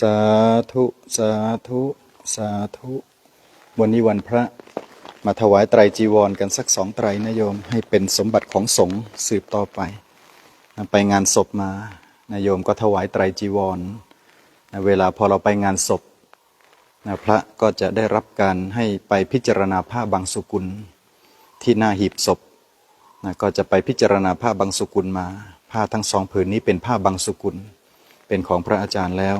สาธุสาธุสาธุวันนี้วันพระมาถวายไตรจีวรกันสักสองไตรนะโยม ให้เป็นสมบัติของสงฆ์สืบต่อไป ไปงานศพมานโยมก็ถวายไตรจีวรเวลาพอเราไปงานศพพระก็จะได้รับการให้ไปพิจารณาผ้าบางสุกุล ที่หน้าหีบศพก็จะไปพิจารณาผ้าบางสุกุลมา ผ้าทั้งสองผืนนี้เป็นผ้าบางสุกุล เป็นของพระอาจารย์แล้ว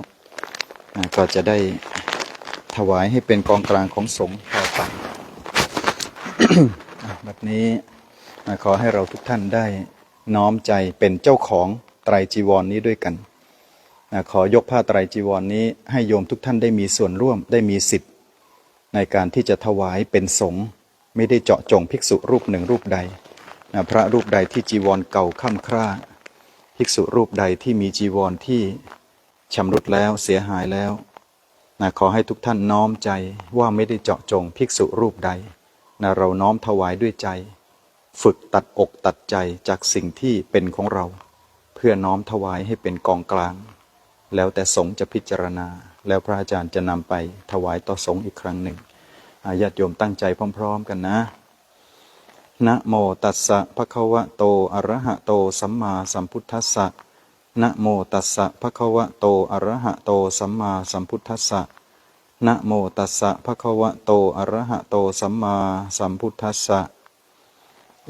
ก็จะได้ถวายให้เป็นกองกลางของสงฆ์ต่อไปแบบนี้ขอให้เราทุกท่านได้น้อมใจเป็นเจ้าของไตรจีวรนนี้ด้วยกันขอยกผ้าไตรจีวรนนี้ให้โยมทุกท่านได้มีส่วนร่วมได้มีสิทธิ์ ในการที่จะถวายเป็นสงฆ์ไม่ได้เจาะจงภิกษุรูปหนึ่งรูปใดพระรูปใดที่จีวรเก่าค่ำคร่า ภิกษุรูปใดที่มีจีวรที่ ชำรุดแล้วเสียหายแล้วนะขอให้ทุกท่านน้อมใจว่าไม่ได้เจาะจงภิกษุรูปใดนะเราน้อมถวายด้วยใจ ฝึกตัดอกตัดใจจากสิ่งที่เป็นของเรา เพื่อน้อมถวายให้เป็นกองกลาง แล้วแต่สงฆ์จะพิจารณา แล้วพระอาจารย์จะนำไปถวายต่อสงฆ์อีกครั้งหนึ่งอาญาติโยมตั้งใจพร้อม ๆ กันนะนะโมตัสสะภะคะวะโตอะระหะโตสัมมาสัมพุทธัสสะ นะโมตัสสะภะคะวะโตอะระหะโตสัมมาสัมพุทธัสสะนะโมตัสสะภะคะวะโตอะระหะโตสัมมาสัมพุทธัสสะ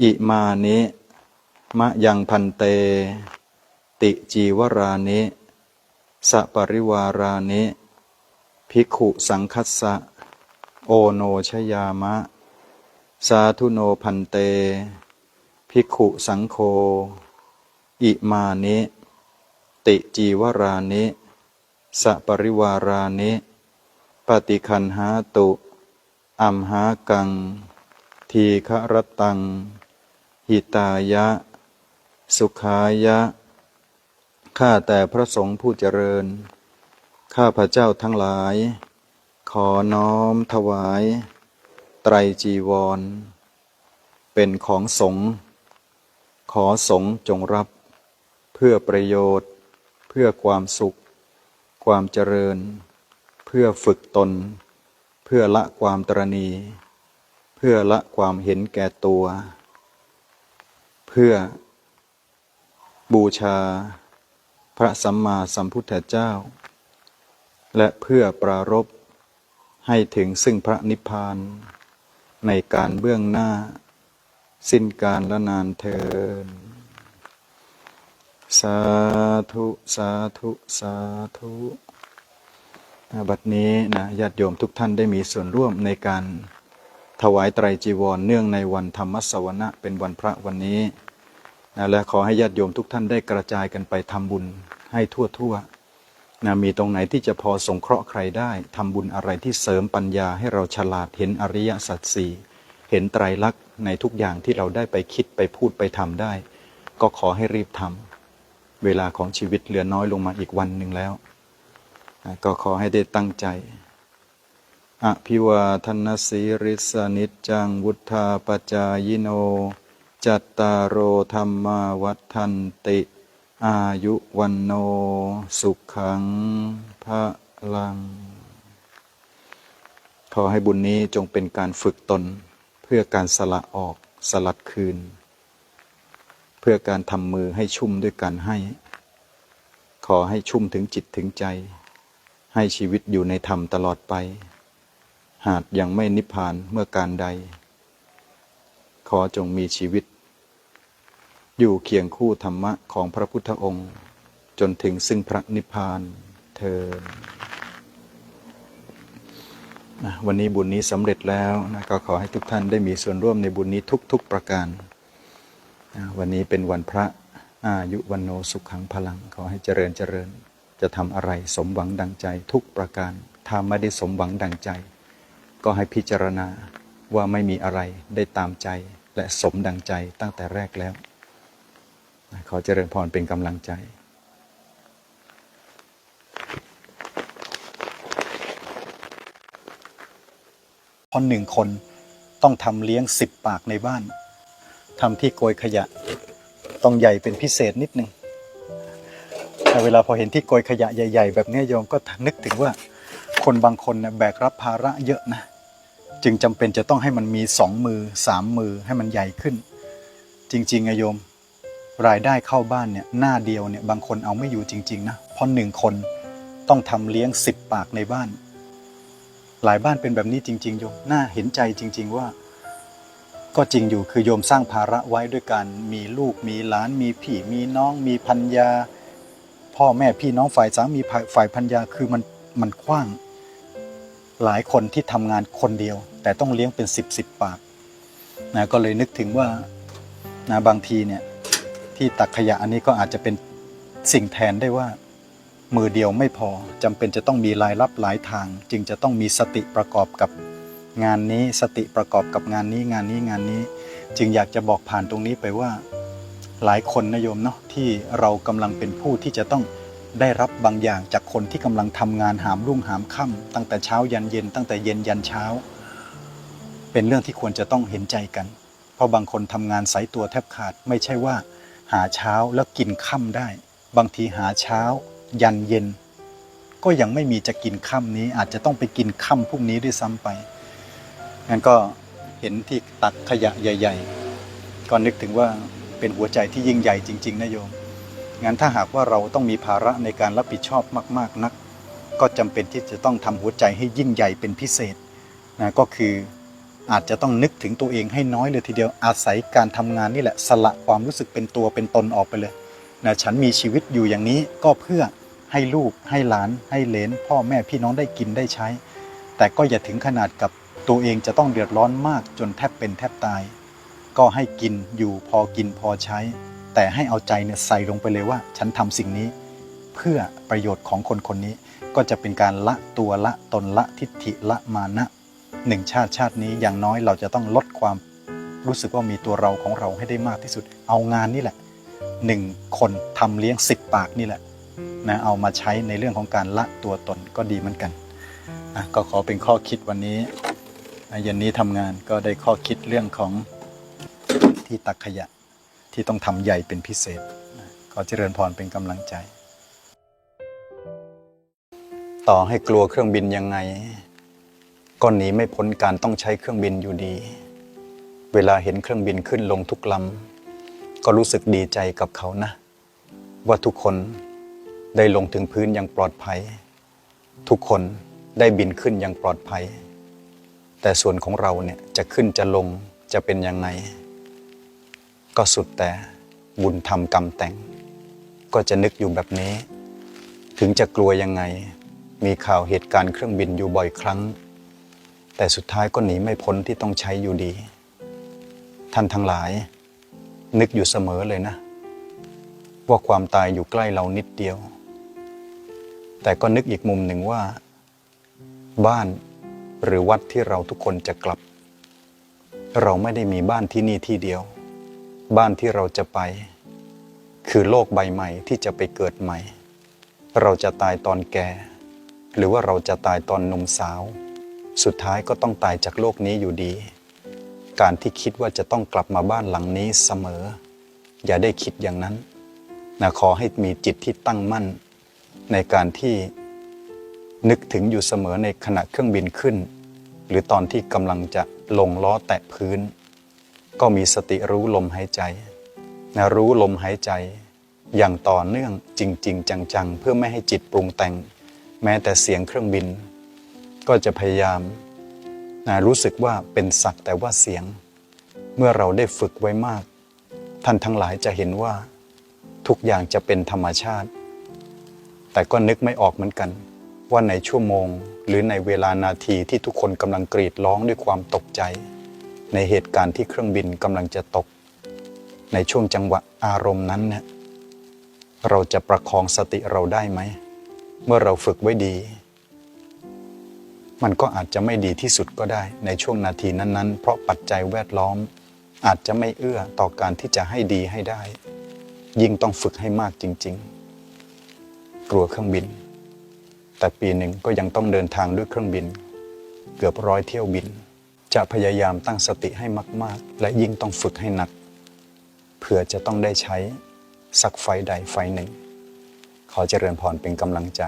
อิมานิมะยังพันเต ติจีวรานิสะปริวารานิภิกขุสังคัสสะโอโนชยามะ สาธุโนพันเต ภิกขุสังโฆอิมานิ ติจีวรานิสปริวารานิปฏิคันหาตุอัมหากัง ทีฆรตัง หิตายะ สุขายะ ข้าแต่พระสงฆ์ผู้เจริญ ข้าพระเจ้าทั้งหลาย ขอน้อมถวาย ไตรจีวร เป็นของสงฆ์ขอสงฆ์จงรับ เพื่อประโยชน์ พื่อความสุข ความเจริญ เพื่อฝึกตน เพื่อละความตรณี เพื่อละความเห็นแก่ตัว เพื่อบูชา พระสัมมาสัมพุทธเจ้า และเพื่อปรารภให้ถึงซึ่งพระนิพพาน ในการเบื้องหน้า สิ้นการละนานเทิน สาธุ สาธุ สาธุบัดนี้นะญาติโยมทุกท่านได้มีส่วนร่วมในการถวายไตรจีวรเนื่องในวันธรรมสวนะเป็นวันพระวันนี้นะและขอให้ญาติโยมทุกท่านได้กระจายกันไปทำบุญให้ทั่วทั่วนะมีตรงไหนที่จะพอสงเคราะห์ใครได้ทำบุญอะไรที่เสริมปัญญาให้เราฉลาดเห็นอริยสัจสี่เห็นไตรลักษณ์ในทุกอย่างที่เราได้ไปคิดไปพูดไปทำได้ ก็ขอให้รีบทำ เวลาของชีวิตเหลือน้อยลงมาอีกวันหนึ่งแล้ว ก็ขอให้ได้ตั้งใจอภิวาทนสีริสนิจจังวุธาปจายโน จัตตารโอธรรมาวัฏันติ อายุวันโน สุขังพระลัง ขอให้บุญนี้จงเป็นการฝึกตน เพื่อการสละออกสลัดคืน เพื่อการทำมือให้ชุ่มด้วยการให้ ขอให้ชุ่มถึงจิตถึงใจ ให้ชีวิตอยู่ในธรรมตลอดไป หากยังไม่นิพพานเมื่อการใด ขอจงมีชีวิต อยู่เคียงคู่ธรรมะของพระพุทธองค์ จนถึงซึ่งพระนิพพานเธอวันนี้บุญนี้สำเร็จแล้วนะก็ขอให้ทุกท่านได้มีส่วนร่วมในบุญนี้ทุก ๆ ประการ วันนี้เป็นวันพระอายุวันโนสุขังพลัง ขอให้เจริญเจริญ จะทำอะไรสมหวังดังใจทุกประการ ถ้าไม่ได้สมหวังดังใจ ก็ให้พิจารณาว่าไม่มีอะไรได้ตามใจและสมดังใจตั้งแต่แรกแล้ว ขอเจริญพรเป็นกำลังใจคนหนึ่งคนต้องทำเลี้ยงสิบปากในบ้าน ทำที่โกยขยะ ต้องใหญ่เป็นพิเศษนิดหนึ่งแต่เวลาพอเห็นที่โกยขยะใหญ่ ๆ แบบนี้โยมก็นึกถึงว่าคนบางคนเนี่ยแบกรับภาระเยอะนะ จึงจำเป็นจะต้องให้มันมีสองมือสามมือให้มันใหญ่ขึ้น จริงๆอะโยมรายได้เข้าบ้านเนี่ยหน้าเดียวเนี่ยบางคนเอาไม่อยู่จริง ๆ นะเพราะหนึ่งคนต้องทำเลี้ยงสิบปากในบ้าน หลายบ้านเป็นแบบนี้จริง ๆ โยมน่าเห็นใจจริง ๆ ว่า ก็จริงอยู่คือโยมสร้างภาระไว้ด้วยการมีลูกมีหลานมีพี่มีน้อง มีพันยา พ่อแม่พี่น้องฝ่ายสามีฝ่ายฝ่ายพันยาคือมันมันกว้าง หลายคนที่ทำงานคนเดียว แต่ต้องเลี้ยงเป็นสิบสิบปากนะก็เลยนึกถึงว่านะบางทีเนี่ยที่ตักขยะอันนี้ก็อาจจะเป็นสิ่งแทนได้ว่า มือเดียวไม่พอจำเป็นจะต้องมีรายรับหลายทาง จึงจะต้องมีสติประกอบกับ งานนี้สติประกอบกับงานนี้งานนี้งานนี้ จึงอยากจะบอกผ่านตรงนี้ไปว่า หลายคนนะโยมเนาะที่เรากำลังเป็นผู้ที่จะต้องได้รับบางอย่างจากคนที่กำลังทำงานหามรุ่งหามค่ำตั้งแต่เช้ายันเย็น ตั้งแต่เย็นยันเช้า เป็นเรื่องที่ควรจะต้องเห็นใจกัน เพราะบางคนทำงานสายตัวแทบขาดไม่ใช่ว่า หาเช้าแล้วกินค่ำได้ บางทีหาเช้า ยันเย็น ก็ยังไม่มีจะกินค่ำนี้อาจจะต้องไปกินค่ำพรุ่งนี้ด้วยซ้ำไป งั้นก็เห็นที่ตักขยะใหญ่ ๆ ก็นึกถึงว่าเป็นหัวใจที่ยิ่งใหญ่จริง ๆนะโยม งั้นถ้าหากว่าเราต้องมีภาระในการรับผิดชอบมาก ๆนัก ก็จำเป็นที่จะต้องทำหัวใจให้ยิ่งใหญ่เป็นพิเศษนะก็คืออาจจะต้องนึกถึงตัวเองให้น้อยเลยทีเดียวอาศัยการทำงานนี่แหละสละความรู้สึกเป็นตัวเป็นตนออกไปเลยนะฉันมีชีวิตอยู่อย่างนี้ก็เพื่อให้ลูกให้หลานให้เลนพ่อแม่พี่น้องได้กินได้ใช้ แต่ก็อย่าถึงขนาดกับ ตัวเองจะต้องเดือดร้อนมากจนแทบเป็นแทบตาย ก็ให้กินอยู่พอกินพอใช้ แต่ให้เอาใจเนี่ยใส่ลงไปเลยว่า ฉันทำสิ่งนี้ เพื่อประโยชน์ของคนคนนี้ ก็จะเป็นการละตัวละตนละทิฏฐิละมานะหนึ่งชาติชาตินี้อย่างน้อยเราจะต้องลดความรู้สึกว่ามีตัวเราของเราให้ได้มากที่สุด เอางานนี่แหละหนึ่งคนทำเลี้ยงสิบปากนี่แหละนะเอามาใช้ในเรื่องของการละตัวตนก็ดีเหมือนกันอะก็ขอเป็นข้อคิดวันนี้ เย็นนี้ทำงานก็ได้ข้อคิดเรื่องของที่ตักขยะที่ต้องทำใหญ่เป็นพิเศษนะขอเจริญพรเป็นกำลังใจ ต่อให้กลัวเครื่องบินยังไง ก็หนีไม่พ้นการต้องใช้เครื่องบินอยู่ดี เวลาเห็นเครื่องบินขึ้นลงทุกลำก็รู้สึกดีใจกับเขานะ ว่าทุกคนได้ลงถึงพื้นอย่างปลอดภัย ทุกคนได้บินขึ้นอย่างปลอดภัย แต่ส่วนของเราเนี่ยจะขึ้นจะลงจะเป็นยังไง ก็สุดแต่บุญทำกรรมแต่ง ก็จะนึกอยู่แบบนี้ ถึงจะกลัวยังไง มีข่าวเหตุการณ์เครื่องบินอยู่บ่อยครั้ง แต่สุดท้ายก็หนีไม่พ้นที่ต้องใช้อยู่ดี ท่านทั้งหลาย นึกอยู่เสมอเลยนะ ว่าความตายอยู่ใกล้เรานิดเดียว แต่ก็นึกอีกมุมหนึ่งว่า บ้าน หรือวัดที่เราทุกคนจะกลับ เราไม่ได้มีบ้านที่นี่ที่เดียว บ้านที่เราจะไป คือโลกใบใหม่ที่จะไปเกิดใหม่ เราจะตายตอนแก่ หรือว่าเราจะตายตอนหนุ่มสาว สุดท้ายก็ต้องตายจากโลกนี้อยู่ดี การที่คิดว่าจะต้องกลับมาบ้านหลังนี้เสมอ อย่าได้คิดอย่างนั้นนะขอให้มีจิตที่ตั้งมั่น ในการที่ นึกถึงอยู่เสมอในขณะเครื่องบินขึ้น หรือตอนที่กำลังจะลงล้อแตะพื้น ก็มีสติรู้ลมหายใจนะรู้ลมหายใจ อย่างต่อเนื่องจริง ๆ จัง ๆ เพื่อไม่ให้จิตปรุงแต่ง แม้แต่เสียงเครื่องบิน ก็จะพยายามนะรู้สึกว่าเป็นสักแต่ว่าเสียง เมื่อเราได้ฝึกไว้มาก ท่านทั้งหลายจะเห็นว่า ทุกอย่างจะเป็นธรรมชาติ แต่ก็นึกไม่ออกเหมือนกัน ว่าในชั่วโมง หรือในเวลานาทีที่ทุกคนกำลังกรีดร้องด้วยความตกใจ ในเหตุการณ์ที่เครื่องบินกำลังจะตก ในช่วงจังหวะอารมณ์นั้นเนี่ยเราจะประคองสติเราได้ไหม เมื่อเราฝึกไว้ดี มันก็อาจจะไม่ดีที่สุดก็ได้ในช่วงนาทีนั้นๆ เพราะปัจจัยแวดล้อม อาจจะไม่เอื้อต่อการที่จะให้ดีให้ได้ ยิ่งต้องฝึกให้มากจริง ๆ กลัวเครื่องบิน แต่ปีหนึ่งก็ยังต้องเดินทางด้วยเครื่องบิน เกือบร้อยเที่ยวบิน จะพยายามตั้งสติให้มาก ๆ และยิ่งต้องฝึกให้หนักเผื่อจะต้องได้ใช้สักไฟใดไฟหนึ่งขขอเจริญพรเป็นกำลังใจ